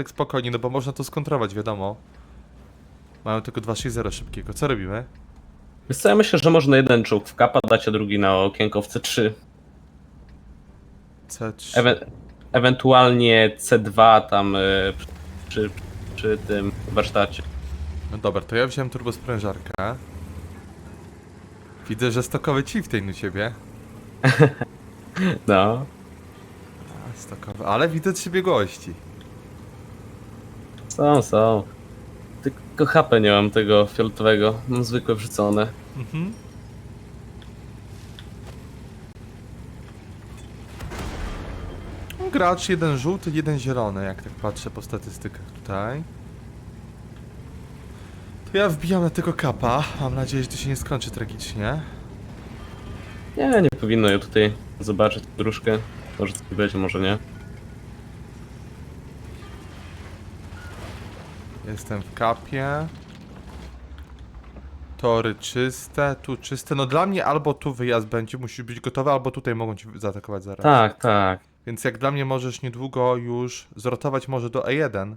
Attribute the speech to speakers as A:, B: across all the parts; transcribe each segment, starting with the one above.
A: początek spokojnie, no bo można to skontrować, wiadomo. Mają tylko 2.6.0 szybkiego. Co robimy?
B: Wiesz co, ja myślę, że można jeden czołg w kapa dać, a drugi na okienko w C3.
A: C3.
B: Ewe ewentualnie C2 tam y, przy, przy tym warsztacie.
A: No dobra, to ja wziąłem turbosprężarkę. Widzę, że stokowy chieftain u ciebie.
B: No.
A: A, stokowy, ale widzę trzy biegłości.
B: Są, są. Tylko HP nie mam tego fioletowego. Mam zwykłe wrzucone.
A: Mhm. Gracz jeden żółty, jeden zielony, jak tak patrzę po statystykach tutaj. To ja wbijam na tego kapa. Mam nadzieję, że to się nie skończy tragicznie.
B: Nie, nie powinno je tutaj zobaczyć gruszkę. Może coś będzie, może nie.
A: Jestem w kapie. Tory czyste, tu czyste. No dla mnie albo tu wyjazd będzie, musisz być gotowy, albo tutaj mogą cię zaatakować zaraz.
B: Tak, tak.
A: Więc jak dla mnie możesz niedługo już zrotować może do E1.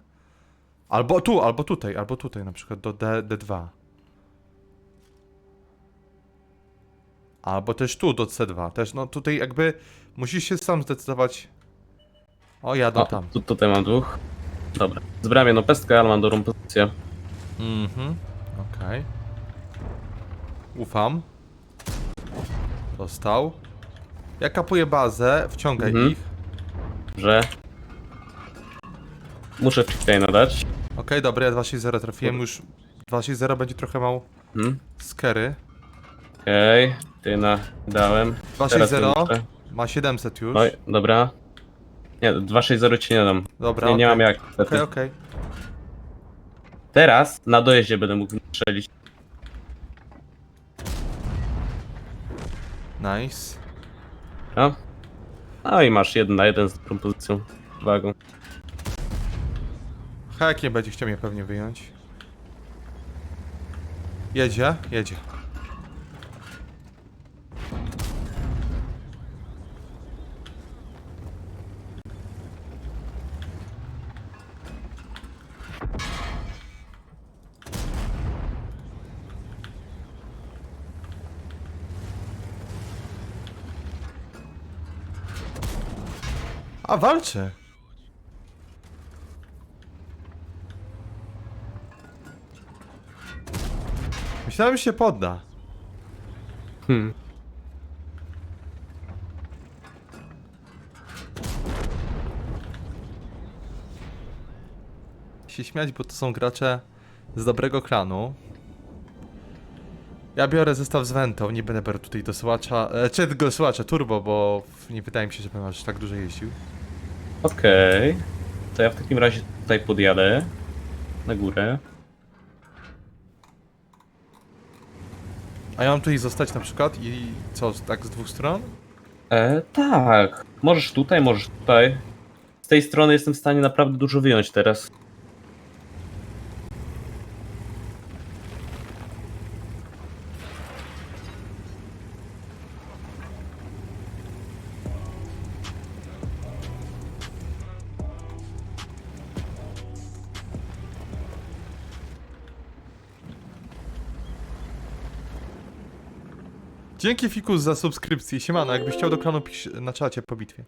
A: Albo tu, albo tutaj, albo tutaj na przykład do D, D2. Albo też tu do C2. Też no tutaj jakby musisz się sam zdecydować. O, jadą
B: O,
A: tam.
B: tu, tutaj mam dwóch. Dobra. Zbrałem jedną pestkę, ale mam dobrą pozycję.
A: Mhm, okej. Ufam. Dostał. Ja kapuję bazę, wciągaj
B: Mhm.
A: ich.
B: Że... Muszę Chieftaina dać.
A: Okej, dobra, ja 260 trafiłem już. 260 będzie trochę mało
B: Mhm.
A: skery.
B: Okej. Okay. dałem.
A: 260
B: muszę-
A: ma 700 już.
B: Oj, dobra. Nie, 260 ci nie dam.
A: Dobra,
B: Nie, nie
A: okej.
B: mam jak.
A: Okej,
B: niestety.
A: okej.
B: Teraz na dojeździe będę mógł strzelić.
A: Nice.
B: No. No i masz jeden na jeden z dobrą pozycją. Wagą.
A: Hek nie będzie chciał mnie pewnie wyjąć. Jedzie, jedzie. A walczy. Myślałem, że się podda.
B: Hmm.
A: się śmiać, bo to są gracze z dobrego klanu. Ja biorę zestaw z Ventą, nie będę brał tutaj dosłacza, e, czy tego dosłacza turbo, bo nie wydaje mi się, żebym aż tak dużo jeździł.
B: Okej. To ja w takim razie tutaj podjadę. Na górę.
A: A ja mam tutaj zostać na przykład i co, tak z dwóch stron?
B: E, tak. Możesz tutaj, możesz tutaj. Z tej strony jestem w stanie naprawdę dużo wyjąć teraz.
A: Dzięki Fikus za subskrypcję. Siemano, jakbyś chciał do klanu pisz na czacie po bitwie.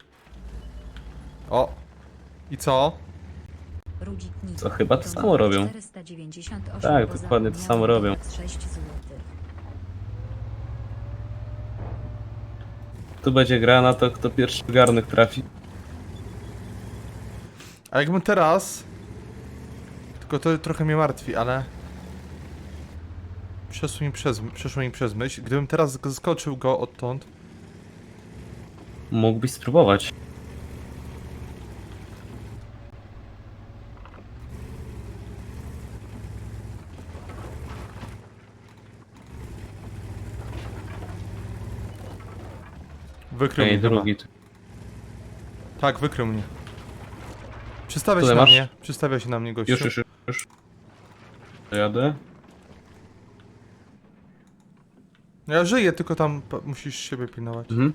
A: O! I co?
B: To chyba to samo robią.
C: 498
B: Tak, dokładnie to samo robią.
C: 6 złotych.
B: Tu będzie gra na to, kto pierwszy garnek trafi.
A: A jakbym teraz... Tylko to trochę mnie martwi, ale... Przeszło mi przez, przeszło mi przez myśl. Gdybym teraz zaskoczył go odtąd...
B: Mógłbyś spróbować.
A: Wykrył
B: Okej,
A: mnie chyba.
B: drugi. tu.
A: Tak, wykrył mnie. Przystawia się na
B: masz?
A: mnie. Przystawia się na mnie gościu.
B: Już, już, już, już.
A: Ja żyję, tylko tam musisz siebie pilnować.
B: Mhm.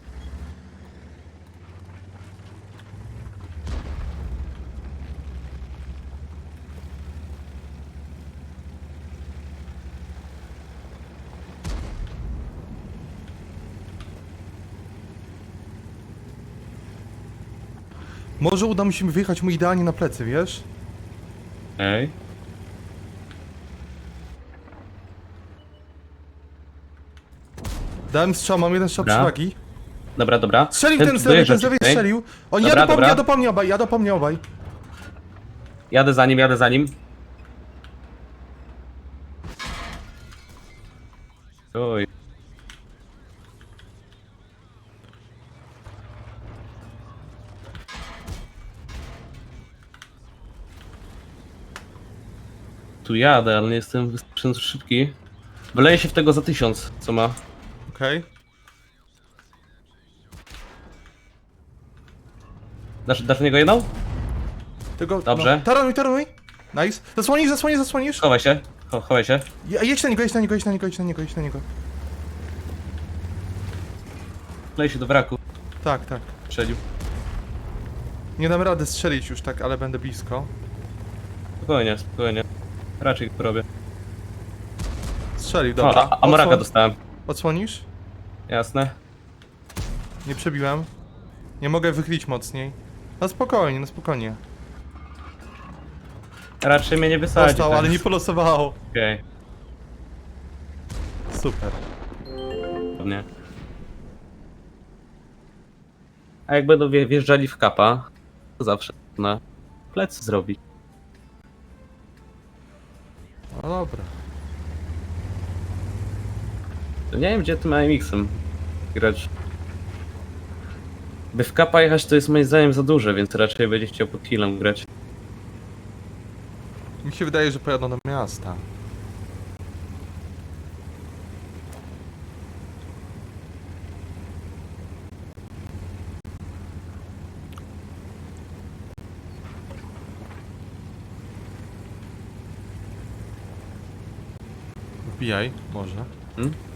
A: Może uda mi się wyjechać mu idealnie na plecy, wiesz?
B: Ej.
A: Dałem strzał, mam jeden strzał
B: Dobra.
A: przewagi.
B: Dobra, dobra.
A: Strzelił ten, z lewej,
B: dojeżdża
A: ten z lewej
B: tutaj.
A: strzelił. On
B: Dobra,
A: jadę po mnie,
B: dobra.
A: jadę po mnie obaj, jadę po mnie obaj.
B: Jadę za nim, jadę za nim. Oj. Tu jadę, ale nie jestem wystarczająco szybki. Wyleję się w tego za tysiąc, co ma.
A: Okej.
B: Dasz, dasz niego jedną?
A: Tego,
B: Dobrze.
A: No. Tarunuj, tarunuj. Nice. Zasłonisz, zasłonisz, zasłonisz.
B: Chowaj się, cho- chowaj się.
A: Je- Jedź na niego, jedź na niego, jedź na niego, jedź na niego, jedź na niego.
B: Klej się do wraku.
A: Tak, tak.
B: Strzelił.
A: Nie dam rady strzelić już tak, ale będę blisko.
B: Spokojnie, spokojnie. Raczej to robię.
A: Strzelił,
B: O,
A: dobra.
B: a, a Moraka
A: Odsłon-
B: dostałem.
A: Odsłonisz?
B: Jasne.
A: Nie przebiłem. Nie mogę wychylić mocniej. No spokojnie, no spokojnie.
B: Raczej mnie nie wysadzi.
A: Dostał, ale nie polosowało.
B: Okej,
A: Super.
B: pewnie. A jak będą wje- wjeżdżali w kapa, to zawsze na plecy zrobić.
A: No dobra.
B: To nie wiem, gdzie tym AMX-em grać. By w kapa jechać to jest moim zdaniem za duże, więc raczej będzie chciał pod healem grać.
A: Mi się wydaje, że pojadą do miasta. Wbijaj, może.
B: Hmm?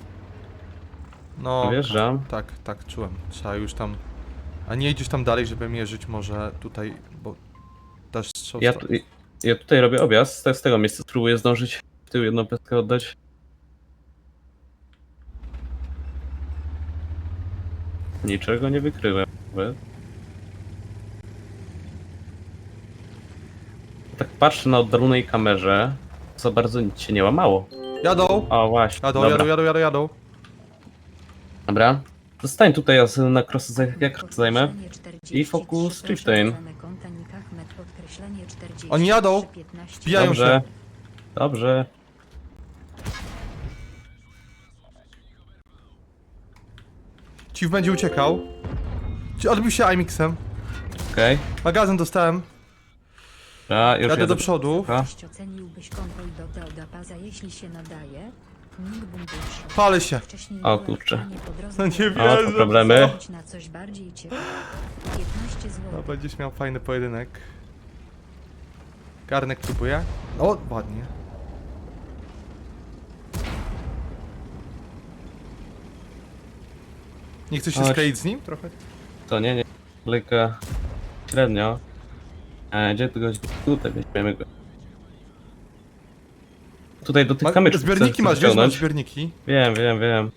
A: No,
B: Wjeżdżam.
A: tak, tak, czułem. Trzeba już tam... A nie idziesz tam dalej, żeby mierzyć może tutaj, bo... Dasz strzał...
B: Ja, tu, ja tutaj robię objazd, tak z tego miejsca spróbuję zdążyć w tył jedną pestkę oddać. Niczego nie wykryłem. Wy. Tak patrzę na oddalonej kamerze, za bardzo nic się nie łamało.
A: Jadą!
B: O właśnie,
A: Jadą,
B: dobra.
A: jadą, jadą, jadą, jadą.
B: Dobra. Zostań tutaj, ja sobie na cross zaj- jak cross zajmę.
C: Podkreślenie 43,
B: I
C: podkreślenie 43,
A: Oni jadą.
C: 15.
A: Wbijają
B: Dobrze.
A: się.
B: Dobrze.
A: Chief będzie uciekał. Ci- Odbił się IMX-em.
B: Okej.
A: Magazyn dostałem.
B: Dobra, już
A: Jadę do przodu.
B: Dobra.
C: Cześć, oceniłbyś kontrol do Teodapaza, jeśli się nadaje? Bundusz.
A: Palę się.
C: Wcześniej
B: O, kurczę.
C: w planie po drodze
A: No nie
C: do-
B: O, to problemy.
C: Zrobić na coś bardziej ciekawego. 15
A: No,
C: zł.
A: będziesz miał fajny pojedynek. Garnek próbuje. O, ładnie. Nie chcesz się
B: Chodź.
A: skleić z nim trochę?
B: To nie, nie. Kolejka średnio. E, gdzie tu go? Tutaj weźmiemy go. Tutaj do tych
A: Ma,
B: kamyczków
A: zbiorniki masz, wiesz,
B: wciągnąć.
A: masz zbiorniki.
B: Wiem, wiem, wiem.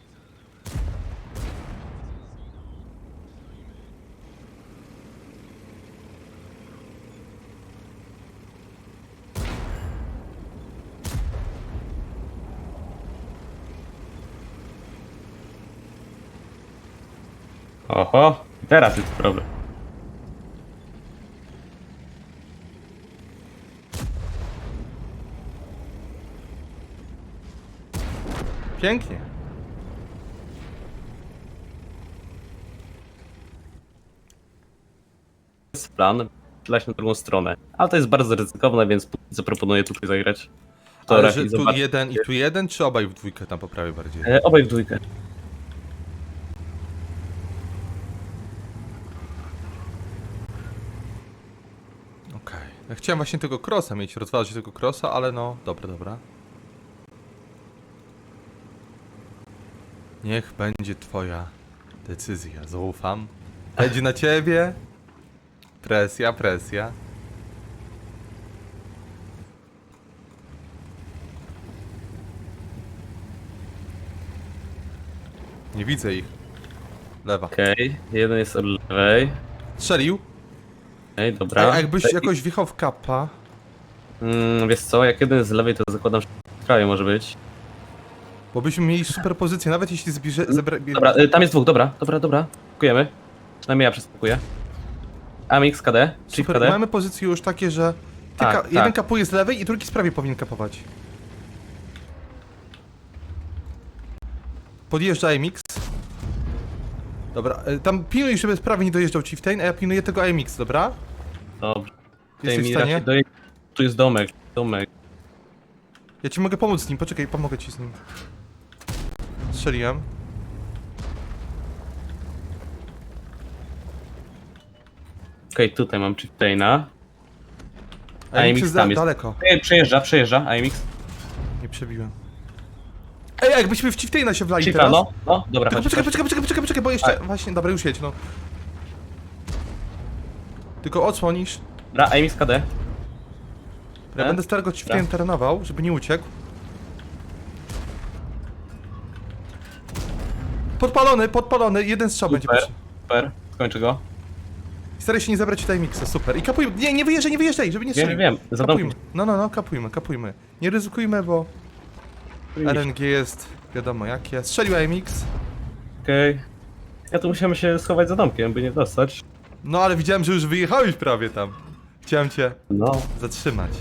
B: Oho, teraz jest problem.
A: Pięknie.
B: Jest plan, lać na drugą stronę. Ale to jest bardzo ryzykowne, więc póki co proponuję tutaj zagrać.
A: Ale
B: Torach
A: że
B: i
A: tu
B: zobaczyć.
A: jeden i tu jeden, czy obaj w dwójkę tam poprawię bardziej?
B: E, obaj w dwójkę.
A: Okej. Ja chciałem właśnie tego crossa mieć, rozważyć tego crossa, ale no, dobra, dobra. Niech będzie twoja decyzja, zaufam. Będzie na ciebie. Presja, presja. Nie widzę ich. Lewa.
B: Okej, jeden jest od lewej.
A: Strzelił.
B: Ej, dobra.
A: A jakbyś jakoś wjechał w kappa,
B: Mm, wiesz co, jak jeden z lewej, to zakładam, że w kraju może być.
A: Bo byśmy mieli super pozycję, nawet jeśli zbierze... Zebra...
B: Dobra, y, tam jest dwóch, dobra, dobra, dobra. Kupujemy. Przynajmniej ja przeskakuję. Amix KD,
A: Super,
B: KD.
A: mamy pozycje już takie, że ty
B: Tak,
A: ka-
B: tak.
A: jeden kapuje z lewej i drugi z prawej powinien kapować. Podjeżdża AMX. Dobra, e, tam pilnuj, żeby z prawej nie dojeżdżał Chieftain, a ja pilnuję tego AMX, dobra?
B: Dobrze. Tutaj
A: Jesteś
B: mi
A: w stanie?
B: raczej doje... Tu jest domek, domek.
A: Ja ci mogę pomóc z nim, poczekaj, pomogę ci z nim. Strzeliłem.
B: Okej, tutaj mam Chieftaina.
A: AMX jest
B: tam jest.
A: daleko.
B: Ej, przejeżdża, przejeżdża, AMX.
A: Nie przebiłem. Ej, jakbyśmy w Chieftaina się wlali
B: Chiefa,
A: teraz?
B: no, no, dobra,
A: Tylko
B: chodź,
A: poczekaj,
B: chodź.
A: poczekaj, poczekaj, poczekaj, poczekaj, bo jeszcze... Właśnie, dobra, już jedź, no. Tylko odsłonisz.
B: Dobra, AMX KD.
A: Ja
B: E?
A: będę starego Chieftain terenował, żeby nie uciekł. Podpalony, podpalony, jeden strzał będzie
B: Super,
A: potrzebny.
B: super, skończę go.
A: Staraj się nie zabrać tutaj mixa, super. I kapujmy, nie, nie wyjeżdżaj, nie wyjeżdżaj, żeby nie
B: Wiem,
A: strzelił.
B: wiem, za
A: Kapujmy.
B: domkiem.
A: No, no, no, kapujmy, kapujmy. Nie ryzykujmy, bo RNG jest wiadomo jakie. Strzelił AMX.
B: Okej. Ja tu musiałem się schować za domkiem, by nie dostać.
A: No, ale widziałem, że już wyjechałeś prawie tam. Chciałem cię
B: No.
A: zatrzymać.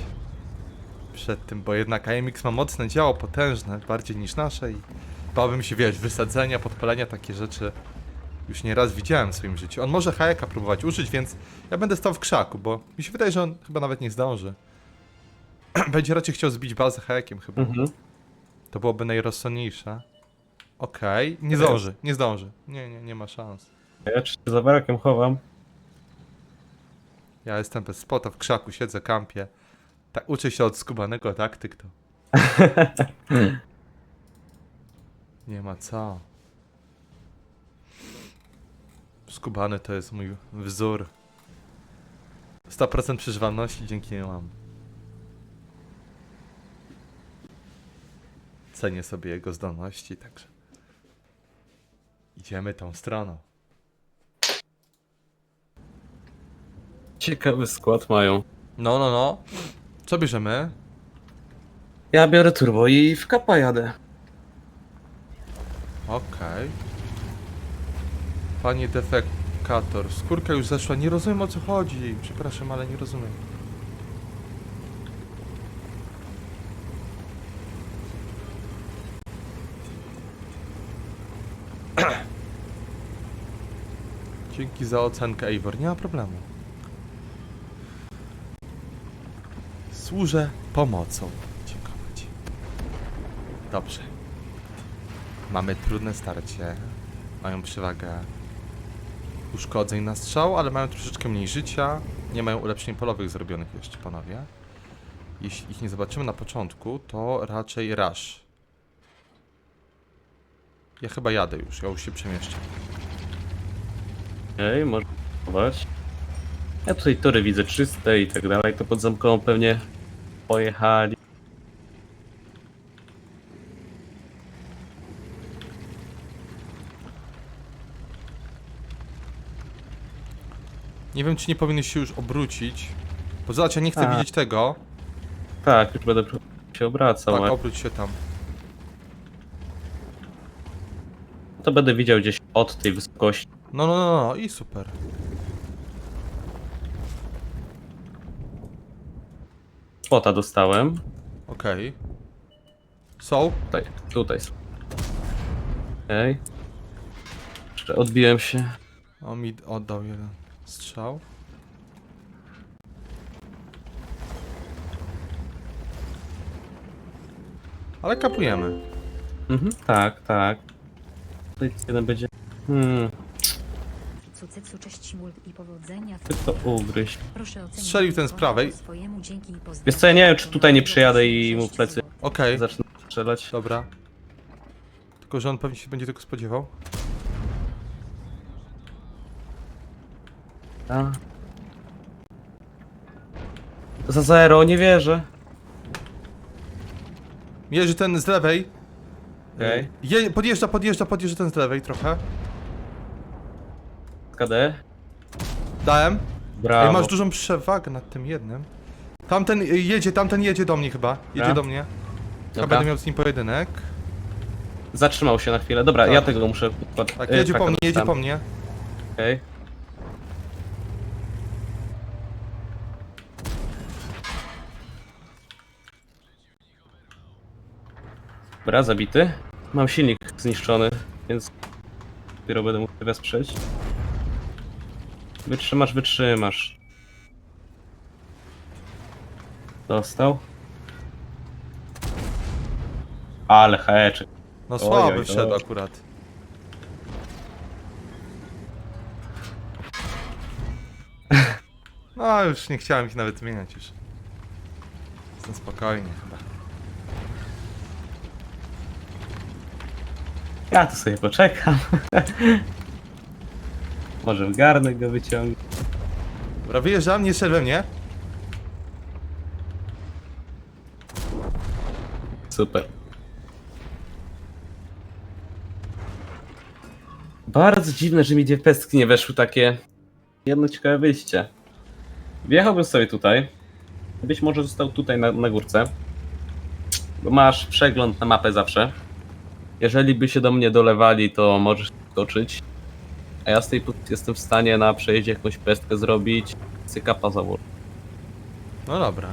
A: Przed tym, bo jednak AMX ma mocne działo, potężne, bardziej niż nasze i bałbym się, wiesz, wysadzenia, podpalenia, takie rzeczy już nie raz widziałem w swoim życiu. On może hajeka próbować użyć, więc ja będę stał w krzaku, bo mi się wydaje, że on chyba nawet nie zdąży. Będzie raczej chciał zbić bazę hajekiem chyba.
B: Mhm.
A: To byłoby najrozsądniejsze. Okej, nie zdąży, nie zdąży. Nie, nie, nie ma szans.
B: Ja czy się za barakiem chowam.
A: Ja jestem bez spota, w krzaku siedzę, kampię. Tak, uczę się od skubanego taktyk to. Nie ma co. Skubany to jest mój wzór. 100% przeżywalności dzięki niemu mam. Cenię sobie jego zdolności, także. Idziemy tą stroną.
B: Ciekawy skład mają.
A: No, no, no. Co bierzemy?
B: Ja biorę turbo i w kapa jadę.
A: Okej. Panie defekator, skórka już zeszła, nie rozumiem o co chodzi. Przepraszam, ale nie rozumiem. Dzięki za ocenkę, Eivor. Nie ma problemu. Służę pomocą. Dziękować. Dobrze. Mamy trudne starcie. Mają przewagę uszkodzeń na strzał, ale mają troszeczkę mniej życia. Nie mają ulepszeń polowych zrobionych jeszcze, panowie. Jeśli ich nie zobaczymy na początku, to raczej rush. Ja chyba jadę już, ja już się przemieszczam.
B: Okej, można chować. Ja tutaj tory widzę czyste i tak dalej, to pod zamkową pewnie pojechali.
A: Nie wiem, czy nie powinieneś się już obrócić. Bo zobacz, ja nie chcę
B: A.
A: widzieć tego.
B: Tak, już będę się obracał,
A: Tak,
B: ale
A: obróć się tam.
B: to będę widział gdzieś od tej wysokości.
A: No, no, no, no i super.
B: Spota dostałem.
A: Okej. Są?
B: Tutaj, tutaj są. Okej. Jeszcze odbiłem się.
A: O, mi oddał jeden strzał. Ale kapujemy.
B: Mhm, tak, tak. Tutaj jeden będzie. Hmm,
C: Cucycu cześć mult i powodzenia.
B: tylko ugryźć.
C: Proszę ocenić
A: Strzelił ten z prawej.
C: swojemu dzięki i pozdrowienia.
B: Wiesz co, ja nie wiem, czy tutaj nie przyjadę i mu w plecy.
A: Okej,
B: Zacznę strzelać.
A: dobra. Tylko, że on pewnie się będzie tego spodziewał.
B: A. Za zero, nie wierzę.
A: Jerzy ten z lewej.
B: Okej.
A: Je, podjeżdża, podjeżdża, podjeżdża ten z lewej trochę.
B: KD.
A: Dałem.
B: Brawo.
A: Ej, masz dużą przewagę nad tym jednym. Tamten y, jedzie, tamten jedzie do mnie chyba. Jedzie
B: Dobra.
A: do mnie. Ja
B: Dobra.
A: będę miał z nim pojedynek.
B: Zatrzymał się na chwilę. Dobra,
A: Tak.
B: ja tego muszę...
A: Tak,
B: e,
A: jedzie po mnie, jedzie po mnie.
B: Okej. Dobra, zabity. Mam silnik zniszczony, więc dopiero będę mógł wesprzeć. Wytrzymasz, wytrzymasz. Dostał. Ale heczek.
A: No słaby
B: oj,
A: wszedł
B: oj.
A: akurat. No już nie chciałem ich nawet zmieniać już. Jestem spokojnie chyba.
B: Ja tu sobie poczekam. Może w garnek go wyciągnę.
A: Dobra, wyjeżdżam, nie strzel we mnie.
B: Super. Bardzo dziwne, że mi dwie pestki nie weszły takie. Jedno ciekawe wyjście. Wjechałbym sobie tutaj. Być może został tutaj na, na górce. Bo masz przegląd na mapę zawsze. Jeżeli by się do mnie dolewali, to możesz skoczyć. A ja z tej pozycji jestem w stanie na przejeździe jakąś pestkę zrobić. Cykapa założyć.
A: No dobra.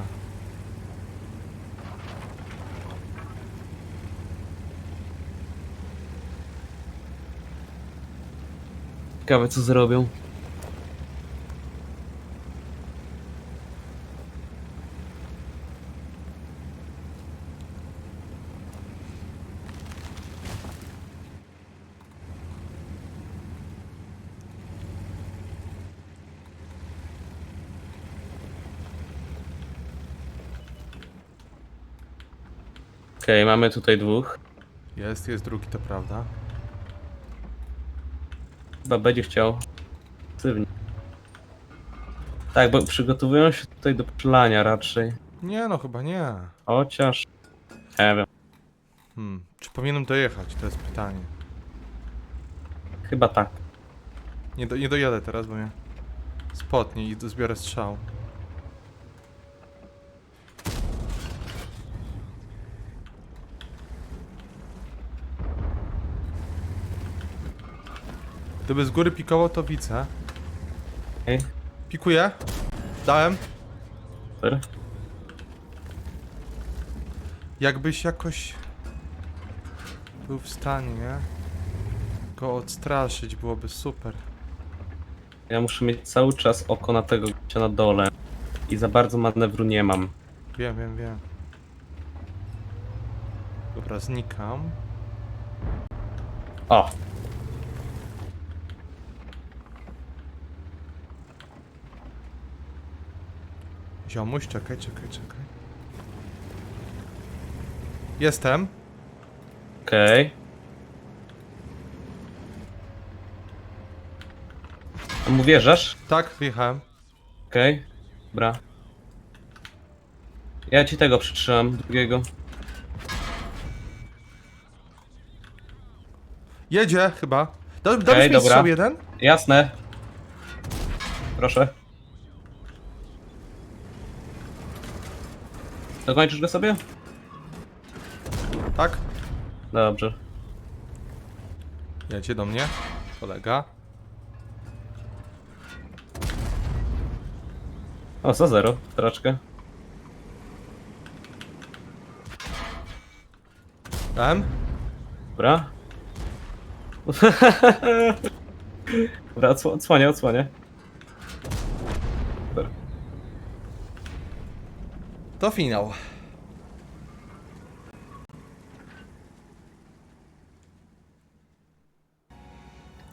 B: Ciekawe co zrobią. Okej, mamy tutaj dwóch.
A: Jest, jest drugi, to prawda.
B: Chyba będzie chciał. Aktywnie. Tak, bo przygotowują się tutaj do przelania raczej.
A: Nie no, chyba nie.
B: Chociaż. Nie wiem.
A: Hmm. Czy powinienem dojechać? To jest pytanie.
B: Chyba tak.
A: Nie, do, nie dojadę teraz, bo mnie spotnie i zbiorę strzał. Gdyby z góry pikował, to widzę.
B: Okej,
A: Pikuję. Dałem.
B: super.
A: Jakbyś jakoś był w stanie go odstraszyć, byłoby super.
B: Ja muszę mieć cały czas oko na tego gościa na dole. I za bardzo manewru nie mam.
A: Wiem, wiem, wiem. Dobra, znikam.
B: O!
A: Ziomuś, czekaj, czekaj, czekaj. Jestem.
B: Okej. A mu wierzasz?
A: Tak, wjechałem.
B: Okej. Dobra. Ja ci tego przytrzymam, drugiego.
A: Jedzie chyba. Dałeś mi
B: dobra.
A: jeden?
B: Jasne. Proszę. Dokończysz go sobie?
A: Tak.
B: Dobrze.
A: Jedzie do mnie. Kolega.
B: O, za zero, troszkę.
A: Dałem.
B: Dobra. Dobra, odsł- odsłonię, odsłonię. Super.
A: To finał.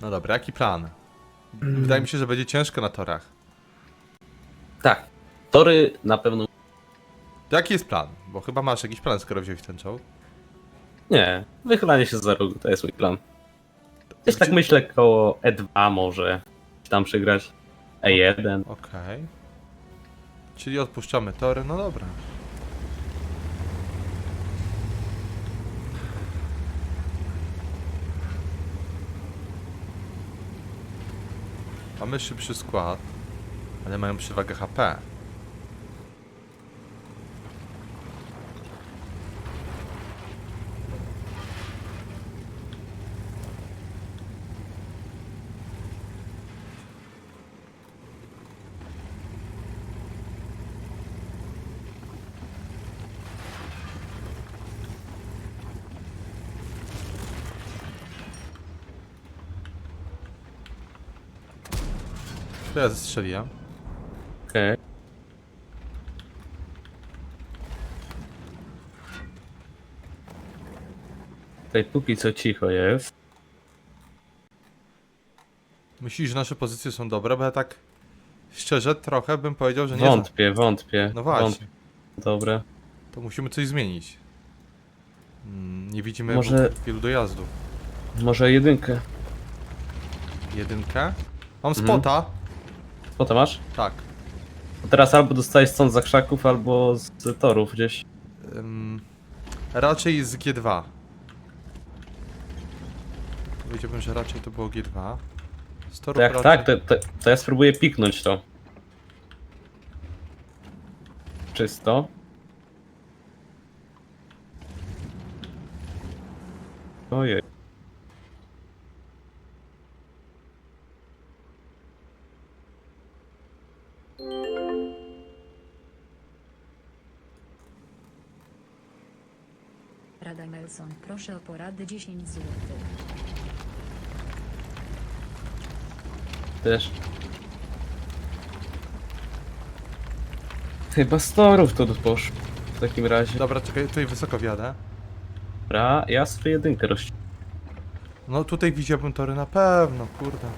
A: No dobra, jaki plan? Wydaje mi się, że będzie ciężko na torach.
B: Tak. Tory na pewno...
A: To jaki jest plan? Bo chyba masz jakiś plan, skoro wziąłeś ten czołg.
B: Nie, wychylanie się za rogu, to jest mój plan. Gdzieś tak myślę koło E2 może tam przygrać. E1.
A: Okej. Czyli odpuszczamy tory, no dobra. Mamy szybszy skład. Ale mają przewagę HP. To ja zestrzeliłem.
B: Okej. Tutaj póki co cicho jest.
A: Myślisz, że nasze pozycje są dobre? Bo ja tak szczerze trochę bym powiedział, że nie.
B: Wątpię, wątpię.
A: No właśnie.
B: Wątpię. Dobre.
A: To musimy coś zmienić. Mm, Nie widzimy
B: Może-
A: wielu dojazdów.
B: Może jedynkę.
A: Jedynkę. Mam
B: Mhm.
A: spota.
B: Co to masz?
A: Tak.
B: Teraz albo dostajesz stąd za krzaków, albo z torów gdzieś.
A: Ym, raczej z G2. Powiedziałbym, że raczej to było G2. Z torów
B: To jak
A: raczej-
B: tak, to, to, to ja spróbuję piknąć to. Czysto. Ojej.
C: Rada Melson, proszę o porady 10 zł.
B: Też. Chyba z torów to poszło. W takim razie.
A: Dobra, czekaj, tutaj wysoko wjadę.
B: Dobra, ja sobie jedynkę roz...
A: No tutaj widziałbym tory na pewno, kurde.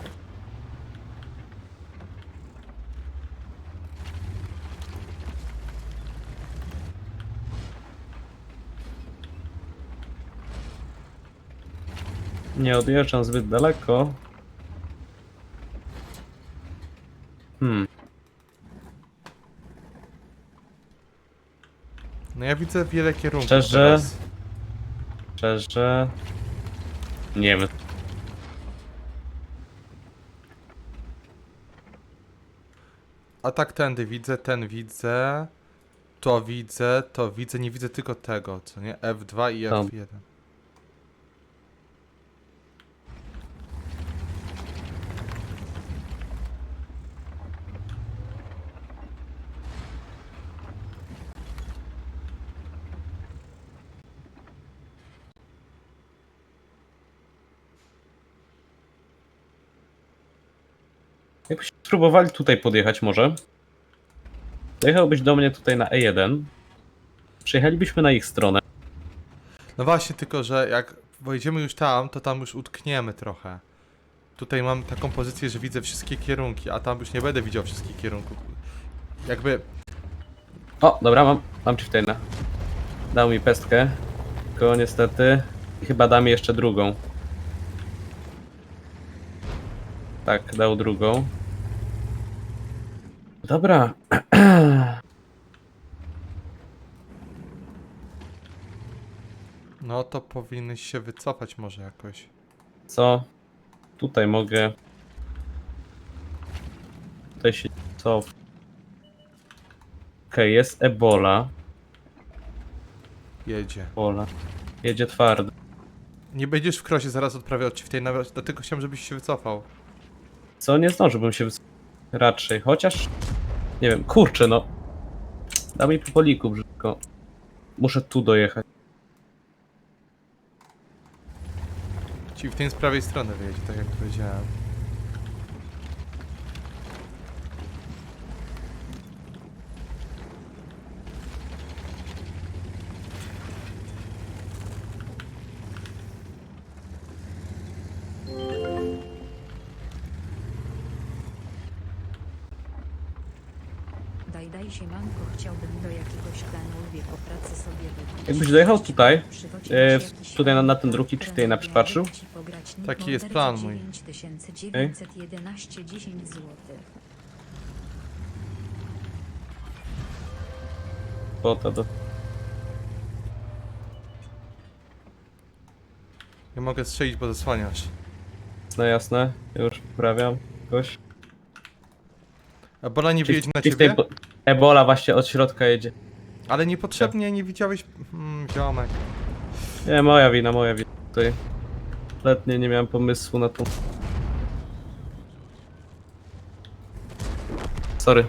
B: Nie odjeżdżam zbyt daleko. Hmm.
A: No ja widzę wiele kierunków
B: Szczerze?
A: teraz.
B: Szczerze. Nie wiem.
A: A tak tędy widzę, ten widzę. To widzę, to widzę, nie widzę tylko tego, co nie? F2 i
B: Tam.
A: F1.
B: Spróbowali tutaj podjechać może. Dojechałbyś do mnie tutaj na E1. Przejechalibyśmy na ich stronę.
A: No właśnie, tylko że jak wejdziemy już tam, to tam już utkniemy trochę. Tutaj mam taką pozycję, że widzę wszystkie kierunki, a tam już nie będę widział wszystkich kierunków. Jakby
B: O, dobra, mam, mam Chieftaina. Dał mi pestkę. Tylko niestety chyba da mi jeszcze drugą. Tak, dał drugą. Dobra.
A: No to powinny się wycofać może jakoś.
B: Co? Tutaj mogę. Tutaj się cof. Okej, jest Ebola.
A: Jedzie.
B: Ebola. Jedzie twardy.
A: Nie będziesz w krosie zaraz odprawiał ci w tej nawet, dlatego chciałem, żebyś się wycofał.
B: Co nie zdążyłbym się wys- raczej, chociaż nie wiem, kurczę no. Dał mi po poliku brzydko. Muszę tu dojechać.
A: Ci w tej z prawej strony wyjedzie, tak jak powiedziałem.
C: Daj się manko, chciałbym do jakiegoś klanu lwie po pracy sobie wybrać.
B: Jakbyś dojechał tutaj, e, tutaj na- na ten drugi, czy tutaj na przypatrzył?
A: Taki jest plan mój.
C: 9911 10 złotych.
B: Bo to do...
A: Nie mogę strzelić, bo zasłaniasz.
B: No jasne, już poprawiam. Goś.
A: Ebola nie wyjedzie na
B: Czyli w tej
A: ciebie?
B: bo- Ebola właśnie od środka jedzie.
A: Ale niepotrzebnie nie widziałeś... Hmm, ziomek.
B: Nie, moja wina, moja wina. Tutaj kompletnie nie miałem pomysłu na to. Sorry.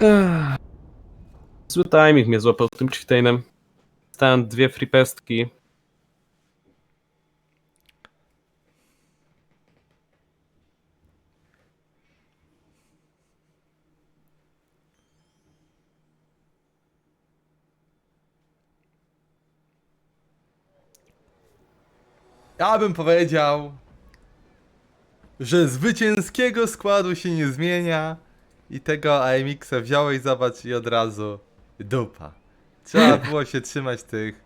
B: Ech. Zły timing mnie złapał tym chieftainem. Stałem dwie free pestki.
A: Ja bym powiedział, że zwycięskiego składu się nie zmienia i tego AMX-a wziąłeś, zobacz i od razu dupa. Trzeba było się trzymać tych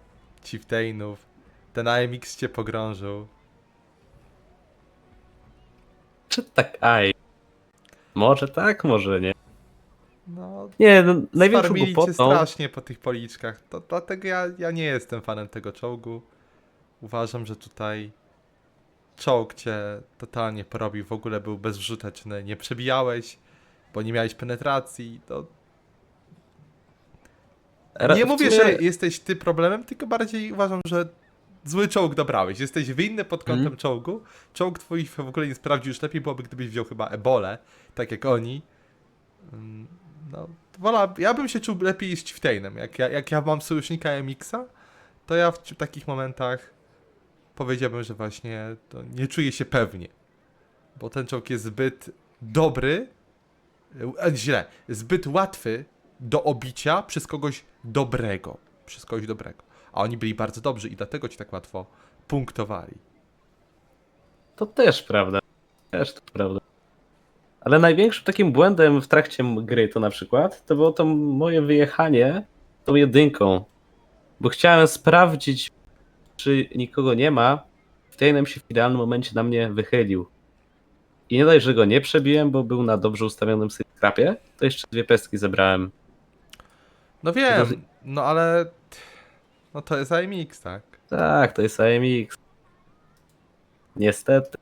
A: chieftainów. Ten AMX cię pogrążył.
B: Czy tak? Aj. Może tak, może nie.
A: No,
B: Nie, no, największą
A: cię
B: głupotą.
A: strasznie po tych policzkach. To, dlatego ja, ja nie jestem fanem tego czołgu. Uważam, że tutaj czołg cię totalnie porobił. W ogóle był bezużyteczny. Nie przebijałeś, bo nie miałeś penetracji. To nie mówię, że jesteś ty problemem, tylko bardziej uważam, że zły czołg dobrałeś. Jesteś winny pod kątem
B: Mhm.
A: czołgu. Czołg twój w ogóle nie sprawdził. Już lepiej byłoby, gdybyś wziął chyba ebolę, tak jak oni. Mm, No, wola, ja bym się czuł lepiej z Chieftainem. Jak ja, jak ja mam sojusznika MX-a, to ja w takich momentach powiedziałbym, że właśnie to nie czuję się pewnie. Bo ten czołg jest zbyt dobry, e, źle, zbyt łatwy do obicia przez kogoś dobrego. Przez kogoś dobrego. A oni byli bardzo dobrzy i dlatego ci tak łatwo punktowali.
B: To też prawda. Też to prawda. Ale największym takim błędem w trakcie gry to na przykład, to było to moje wyjechanie tą jedynką. Bo chciałem sprawdzić, czy nikogo nie ma. Wtejnem się w idealnym momencie na mnie wychylił. I nie dość, że go nie przebiłem, bo był na dobrze ustawionym scrapie, to jeszcze dwie pestki zebrałem.
A: No wiem, no ale no to jest AMX, tak?
B: Tak, to jest AMX. Niestety.